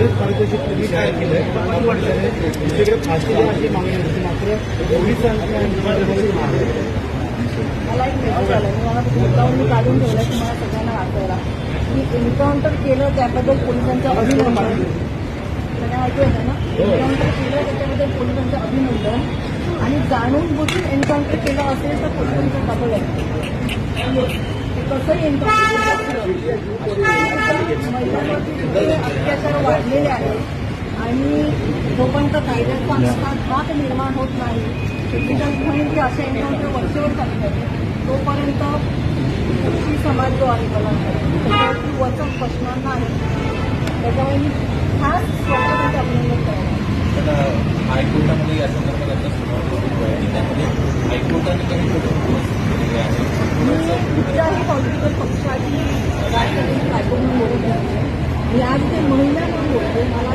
विरोध पारितोषिक तुम्ही काय केलंय? तुमच्याकडे फाशीची अशी मागणी होती मात्र पोलिसांची मागणी. मला एक मेसेज आला. मी मला मुद्दाहून मी काढून ठेवलं तुम्हाला सगळ्यांना वाचायला की एन्काउंटर केलं त्याबद्दल पोलिसांचं अभिनंदन. सगळ्यांना ऐकू येतं ना एन्काउंटर केलं त्याच्याबद्दल पोलिसांचं अभिनंदन. आणि जाणून बुजून एन्काउंटर केलं असेल तर पोलिसांचं ते कसंही एन्काउंटर अत्याचार वाढलेले आहेत आणि जोपर्यंत कायद्यात हा धाक निर्माण होत नाही क्रिटिकल म्हणून की असे एन्काउंटर वर्षभर चालू आहे तोपर्यंत कृषी समाज जो आहे मला त्याच्यावरती वचन बसणार नाही त्याच्यामुळे मी खास स्वतःसाठी अभिनंदन करायला हायकोर्टामध्ये या संदर्भात आता सुनावणी सुरू आहे त्यामध्ये हायकोर्टाने काही कुठल्याही पॉलिटिकल पक्षाची राजकारणी बायको म्हणून बोलत नाही मी आज ते महिला म्हणून बोलते मला